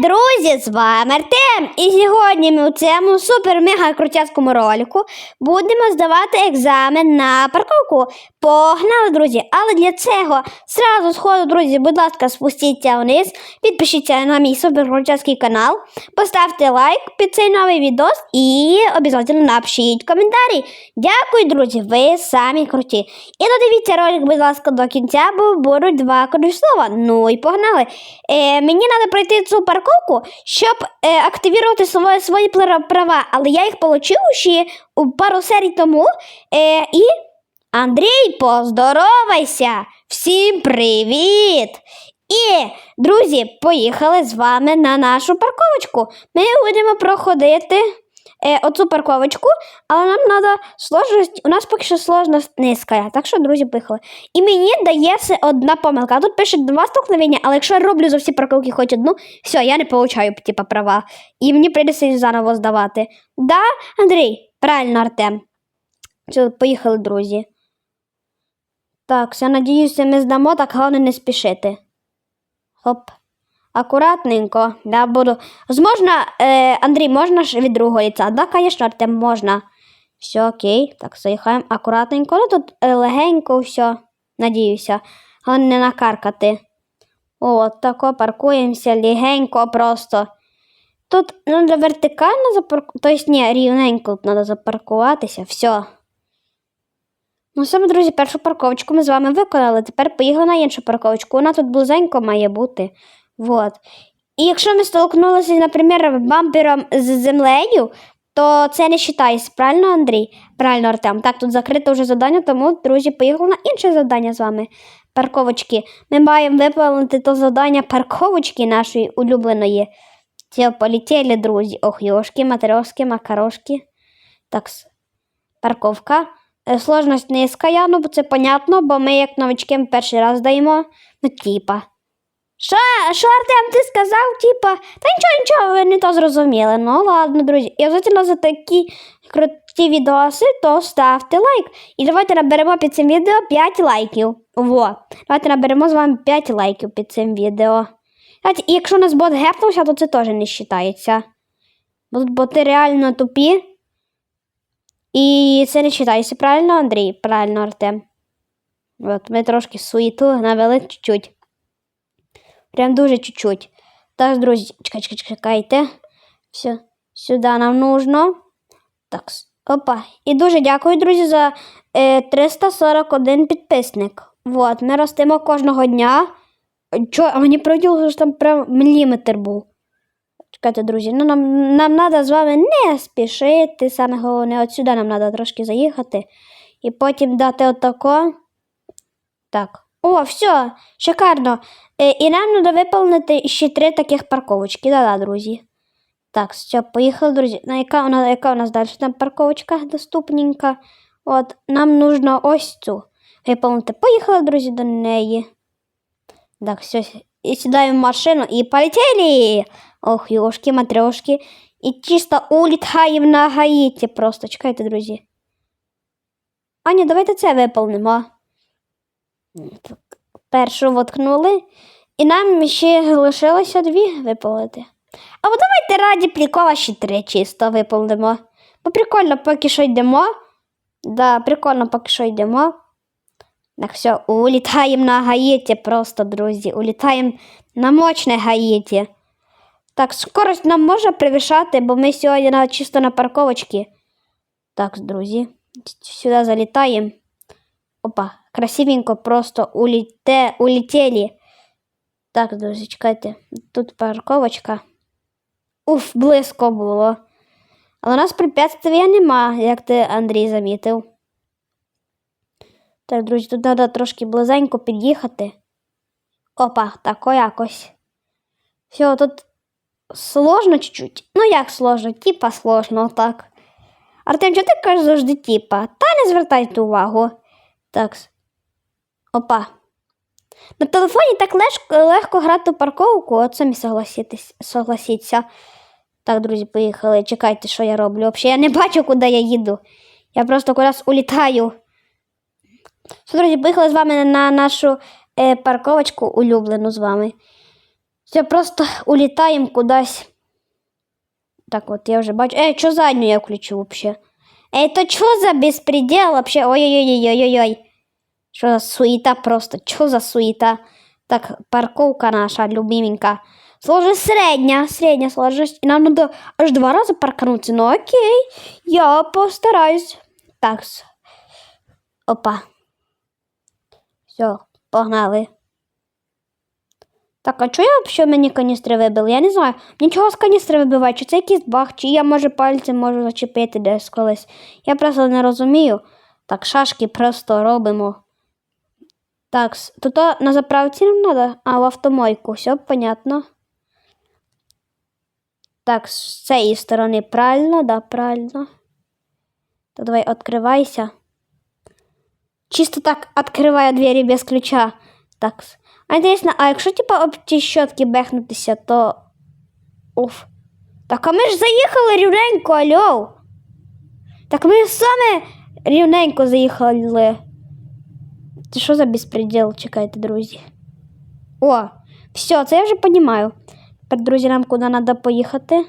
друзі! З вами Артем. І сьогодні ми у цьому супер-мега крутяцькому ролику будемо здавати екзамен на парковку. Погнали, друзі! Але для цього зразу сходу, друзі, будь ласка, спустіться вниз, підпишіться на мій супер-крутяцький канал, поставте лайк під цей новий відос і обов'язково напишіть коментарі. Дякую, друзі! Ви самі круті. І додивіться ролик, будь ласка, до кінця, бо будуть два ключ слова. Ну і погнали. Е, мені треба пройти цю парковку, щоб е, активувати свої, свої права, але я їх отримав ще пару серій тому. Е, і Андрій, поздоровайся! Всім привіт! І, друзі, поїхали з вами на нашу парковочку. Ми будемо проходити е, оцю парковочку, але нам треба сложність, у нас поки що сложність низька. Так що, друзі, поїхали. І мені дається одна помилка. Тут пише два столкновення, але якщо я роблю за всі парковки хоч одну, все, я не получаю типа, права. І мені прийдеться їх заново здавати. Да, Андрій? Правильно, Артем. Все, поїхали, друзі. Так, я надіюся, ми здамо, так головне не спішити. Хоп. Акуратненько. Я буду. Можна, е, Андрій, можна ж від другого лиця? Да, звісно, Артем, можна. Все, окей. Так, заїхаємо акуратненько. Ну тут е, легенько все. Надіюся. Головне не накаркати. О, тако паркуємося легенько просто. Тут треба вертикально запаркуватися. Тобто, ні, рівненько тут треба запаркуватися. Все. Ну, саме, друзі, першу парковочку ми з вами виконали. Тепер поїхали на іншу парковочку. Вона тут близенько має бути. Вот. І якщо ми столкнулися, наприклад, бампером з землею, то це не вважається. Правильно, Андрій? Правильно, Артем. Так, тут закрите вже завдання, тому, друзі, поїхали на інше завдання з вами. Парковочки. Ми маємо виповнити то завдання парковочки нашої улюбленої. Все, полетіли, друзі. Ох, йошки, матрьошки, макарошки. Так, парковка. Е, Сложність низька, ну це понятно, бо ми як новички перший раз даємо. Ну, типа. Що, що Артем, ти сказав, типа, та нічого, нічого, ви не то зрозуміли. Ну ладно, друзі. І обов'язково за такі круті відоси, то ставте лайк. І давайте наберемо під цим відео 5 лайків. Во. Давайте наберемо з вами 5 лайків під цим відео. Знаєте, і якщо у нас бот гепнувся, то це теж не вважається. Бо боти реально тупі. І це не вважається, правильно, Андрій? Правильно, Артем. От, ми трошки суєту навели чуть-чуть. Прям дуже чуть-чуть. Так, друзі, чекай, чекай, чекайте. Все, сюди нам нужно. Так, опа. І дуже дякую, друзі, за е, 341 підписник. Вот, ми ростемо кожного дня. Чо, а мені проділо, що там прям міліметр був. Чекайте, друзі, ну нам, нам треба з вами не спішити. Саме головне, от сюди нам треба трошки заїхати. І потім дати отако. Так. О, все, шикарно. Е, і нам треба виповнити ще три таких парковочки. Да-да, друзі. Так, все, поїхали, друзі. На яка, у нас, яка у нас далі там парковочка доступненька? От, нам нужно ось цю виповнити. Поїхали, друзі, до неї. Так, все. І сідаємо в машину і полетіли. Ох, йошки, матрешки. І чисто улітаємо на Гаїті просто. Чекайте, друзі. А ні, давайте це виповнимо. Першу воткнули. І нам ще лишилося дві виповнити. Або давайте раді прикола ще три чисто виповнимо. Бо прикольно поки що йдемо. Да, прикольно поки що йдемо. Так, все, улітаємо на Гаїті просто, друзі. Улітаємо на мощне Гаїті. Так, скорость нам може перевищати, бо ми сьогодні чисто на парковочці. Так, друзі, сюди залітаємо. Опа, красивенько просто уліте, улетели. Так, друзі, чекайте. Тут парковочка. Уф, близько було. Але у нас препятствия нема, як ти, Андрій, замітив. Так, друзі, тут треба трошки близенько під'їхати. Опа, тако якось. Все, тут сложно чуть-чуть. Ну, як сложно? Типа сложно, так. Артем, чого ти кажеш завжди типа? Та не звертайте увагу. Так. Опа. На телефоні так легко, легко грати парковку, от самі согласіться. Так, друзі, поїхали. Чекайте, що я роблю. Взагалі, я не бачу, куди я їду. Я просто кудись улітаю. Що, друзі, поїхали з вами на нашу е, парковочку улюблену з вами. Все, просто улітаємо кудись. Так, от я вже бачу. Ей, що задню я включу вообще? Ей, то що за безпредел вообще? Ой-ой-ой-ой-ой-ой. Що за суета просто? Що за суета? Так, парковка наша любименька. Сложность средняя, средняя сложность. И нам надо аж два раза паркануться. Ну окей, я постараюсь. Так. Опа. Все, погнали. Так, а чого я взагалі мені каністри вибили? Я не знаю. Нічого з каністри вибиває, чи це якийсь баг, чи я може пальцем можу зачепити десь колись. Я просто не розумію. Так, шашки просто робимо. Так, тут на заправці нам треба, а в автомойку, все понятно. Так, з цієї сторони правильно, да, правильно. То давай відкривайся. Чисто так відкриваю двері без ключа. Так. Інтересно, а якщо типа об ті щотки бехнутися, то. Уф. Так, а ми ж заїхали рівненько, альо. Так ми саме рівненько заїхали. Це що за безпреділ? Чекайте, друзі. О, все, це я вже розумію. Тепер, друзі, нам куди треба поїхати.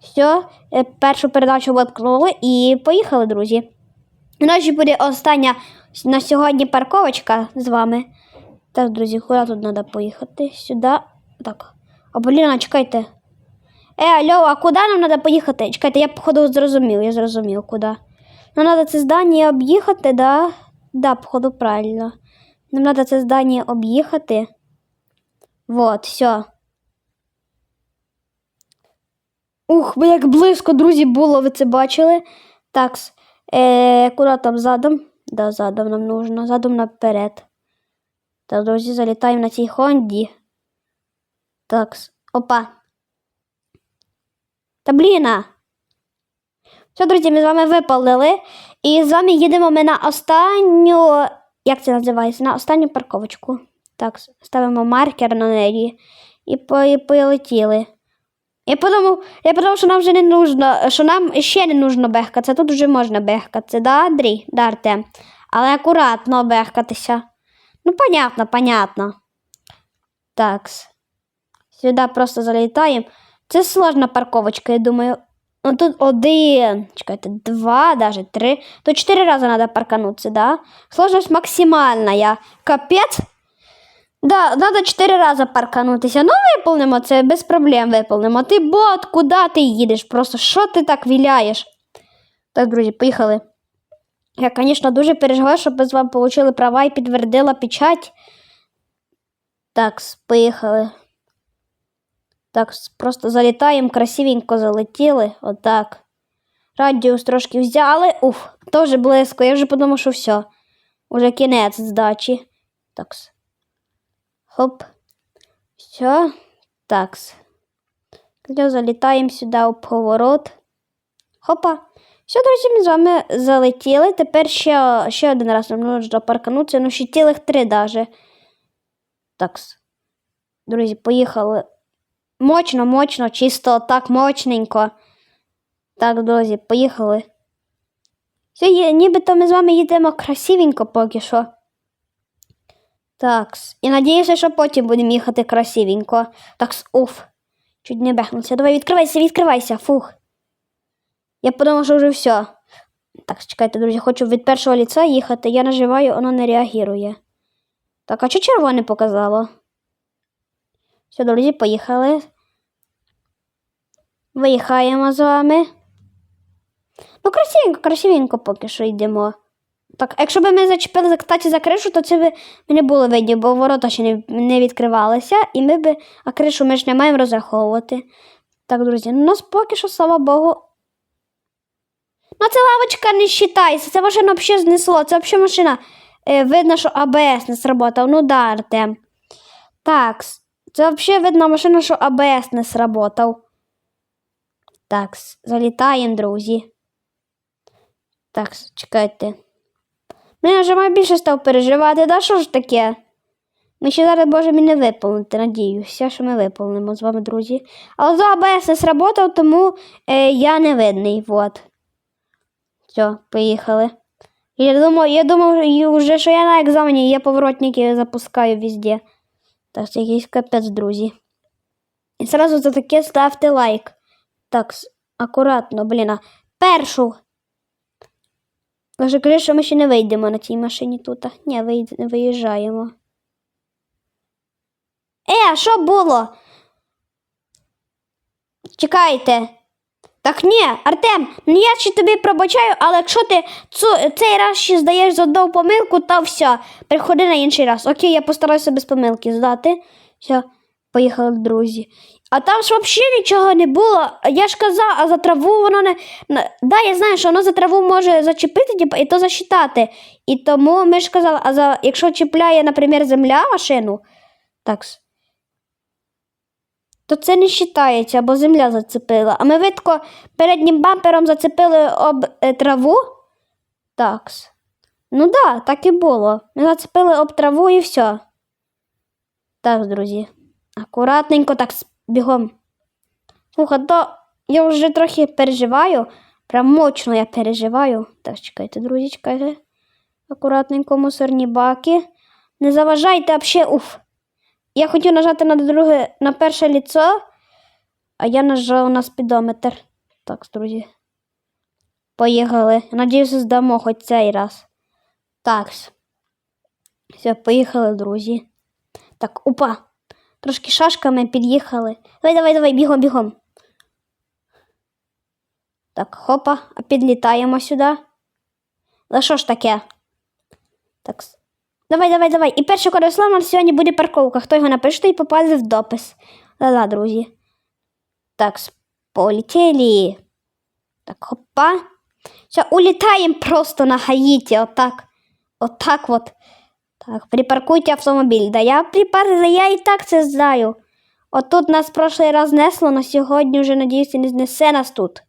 Все, першу передачу воткнули і поїхали, друзі. У буде остання на сьогодні парковочка з вами. Так, друзі, куди тут треба поїхати? Сюди. Так. А блін, чекайте. Е, алло, а куди нам треба поїхати? Чекайте, я походу зрозумів, я зрозумів, куди. Нам треба це здання об'їхати, да? Да, походу, правильно. Нам треба це здання об'їхати. Вот, все. Ух, як близько, друзі, було, ви це бачили. Так, е, куди там задом? Да, задом нам нужно, задом наперед. Так, друзі, залітаємо на цій Хонді. Так, опа. Та бліна. Все, друзі, ми з вами випалили. І з вами їдемо ми на останню. Як це називається? На останню парковочку. Так, ставимо маркер на неї і, по, і полетіли. Я подумав, я подумав, що нам вже не нужно, що нам ще не нужно бехкатися. Тут вже можна бехкатися, да, Андрій? Да, Артем? Але акуратно бехкатися. Ну, понятно, понятно. Так. Сюди просто залітаємо. Це сложна парковочка, я думаю. Ну тут один, чекайте, два, даже три. То чотири рази треба парканутися, да? Сложність максимальна. Капець. Да, треба чотири рази парканутися. Ну, виповнимо це, без проблем виповнимо. Ти бот, куди ти їдеш? Просто що ти так віляєш? Так, друзі, поїхали. Я, звісно, дуже переживаю, щоб з вами отримали права і підтвердила печать. Так, поїхали. Так, просто залітаємо, красивенько залетіли. Отак. Радіус трошки взяли. Уф, теж близько. Я вже подумав, що все. Уже кінець здачі. Так. Хоп. Все. Так. Залітаємо сюди у поворот. Хопа. Все, друзі, ми з вами залетіли. Тепер ще, ще один раз нам нужно парканутися. Ну, ще цілих три даже. Так. Друзі, поїхали. Мощно, мощно, чисто так мощненько. Так, друзі, поїхали. Все, нібито ми з вами їдемо красивенько поки що. Так, і надіюся, що потім будемо їхати красивенько. Так, уф. Чуть не бехнувся. Давай відкривайся, відкривайся, фух. Я подумав, що вже все. Так, чекайте, друзі, хочу від першого ліца їхати. Я наживаю, воно не реагує. Так, а що червоне показало? Все, друзі, поїхали. Виїхаємо з вами. Ну, красивенько, красивенько поки що йдемо. Так, якщо б ми зачепили, кстати, за кришу, то це б не було видно, бо ворота ще не, не відкривалися, і ми б, а кришу ми ж не маємо розраховувати. Так, друзі, ну нас поки що, слава Богу. Ну, це лавочка не вважається, це машина взагалі знесло, це взагалі машина. Е, видно, що АБС не сработав. Ну да, Артем. Так, це взагалі видно машина, що АБС не сработав. Так, залітаємо, друзі. Так, с- чекайте. Мене вже має більше став переживати, да що ж таке? Ми ще зараз можемо і не виповнити, надіюся, що ми виповнимо з вами, друзі. Але за АБС не сработав, тому е, я не видний. Вот. Все, поїхали. Я думав, я думав вже, що я на екзамені, я поворотники запускаю везде. Так, це якийсь капець, друзі. І зразу за таке ставте лайк. Так, акуратно, блін. Першу. Каже, кажи, що ми ще не вийдемо на цій машині тут. Ні, виїд- виїжджаємо. Е, а що було? Чекайте. Так ні, Артем, ну я ще тобі пробачаю, але якщо ти цю, цей раз ще здаєш за одну помилку, то все, приходи на інший раз. Окей, я постараюся без помилки здати. Все, поїхали, друзі. А там ж взагалі нічого не було. Я ж казав, а за траву воно не. Да, я знаю, що воно за траву може зачепити, типу, і то засчитати. І тому ми ж казали, а за якщо чіпляє, наприклад, земля машину, так. то це не вважається, бо земля зацепила. А ми видко переднім бампером зацепили об е, траву. Такс. Ну да, так і було. Ми зацепили об траву і все. Так, друзі. Акуратненько так бігом. Слухай, то я вже трохи переживаю. Прям мощно я переживаю. Так, чекайте, друзі, чекайте. Акуратненько мусорні баки. Не заважайте взагалі. Уф. Я хотів нажати на друге, на перше ліцо, а я нажав на спідометр. Так, друзі. Поїхали. Надіюся, здамо хоч цей раз. Так. Все, поїхали, друзі. Так, опа. Трошки шашками під'їхали. Давай, давай, давай, бігом, бігом. Так, хопа, а підлітаємо сюди. Але що ж таке? Так. Давай, давай, давай. І перше колесо на сьогодні буде парковка. Хто його напише, той попаде в допис. Да-да, друзі. Так, полетіли. Так, хопа. Все, улітаємо просто на Гаїті. Отак. Отак от. Так, припаркуйте автомобіль. Да я припар... я і так це знаю. Отут нас прошлий раз несло, на сьогодні вже, надіюся, не знесе нас тут.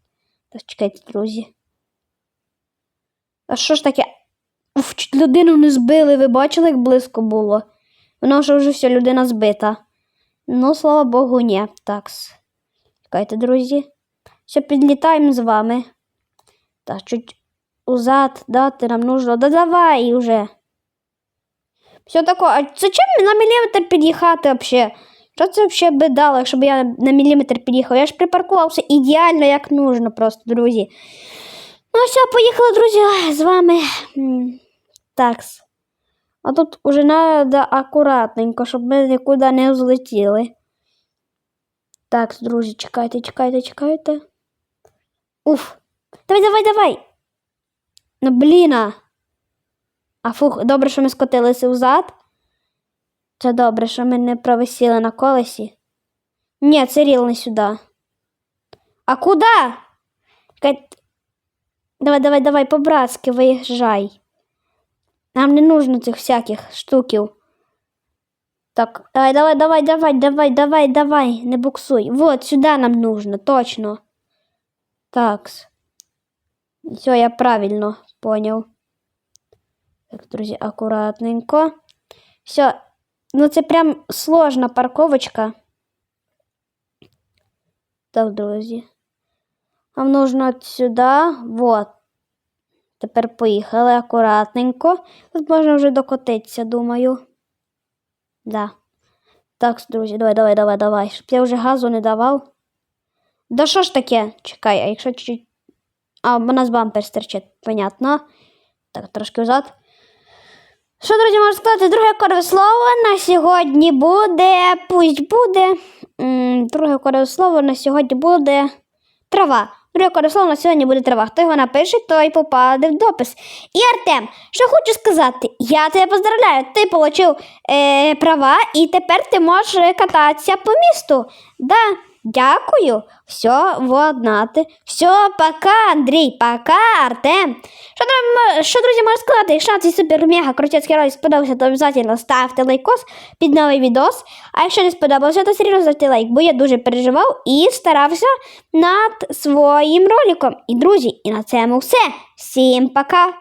Так, чекайте, друзі. А що ж таке? Уф, чуть людину не збили, ви бачили, як близько було. Воно вже вже все, людина збита. Ну, слава Богу, ні. Такс. Чекайте, друзі. Все, підлітаємо з вами. Так, чуть узад дати нам нужно. Да давай уже. Все таке, а зачем на міліметр під'їхати взагалі? Що це взагалі би дало, б я на міліметр під'їхав? Я ж припаркувався ідеально, як нужно просто, друзі. Ну, все, поїхали, друзі, Ай, з вами. Такс. А тут уже треба акуратненько, щоб ми нікуди не взлетіли. Так, друзі, чекайте, чекайте, чекайте. Уф. Давай, давай, давай. Ну, блін. а. А фух, добре, що ми скотилися взад. Це добре, що ми не провисіли на колесі. Ні, це ріл не сюди. А куди? Давай, давай, давай, по-братськи виїжджай. Нам не нужно цих всяких штуків. Так, давай, давай, давай, давай, давай, давай, давай, не буксуй. Вот, сюди нам нужно, точно. Такс. Все, я правильно понял. Так, друзі, акуратненько. Все. Ну, це прям сложна парковочка. Так, друзі. Нам нужно от сюди. Вот. Тепер поїхали акуратненько. Тут можна вже докотитися, думаю. Да. Так, друзі, давай, давай, давай, давай. Щоб я вже газу не давав. Да що ж таке? Чекай, а якщо чуть-чуть. А, у нас бампер стерчить, понятно. Так, трошки взад. Що, друзі, можу сказати, друге кодове слово на сьогодні буде. Пусть буде. Друге кодове слово на сьогодні буде трава. Друге кодове слово на сьогодні буде трава. Хто його напише, той попаде в допис. І Артем, що хочу сказати, я тебе поздравляю, ти отримав е, права і тепер ти можеш кататися по місту. Да, дякую. Все, вот, нати. Все, пока, Андрій, пока, Артем. Що, що друзі, можу сказати, якщо цей супер-мега крутецький ролик сподобався, то обов'язково ставте лайкос під новий відос. А якщо не сподобався, то серйозно ставте лайк, бо я дуже переживав і старався над своїм роликом. І, друзі, і на цьому все. Всім пока!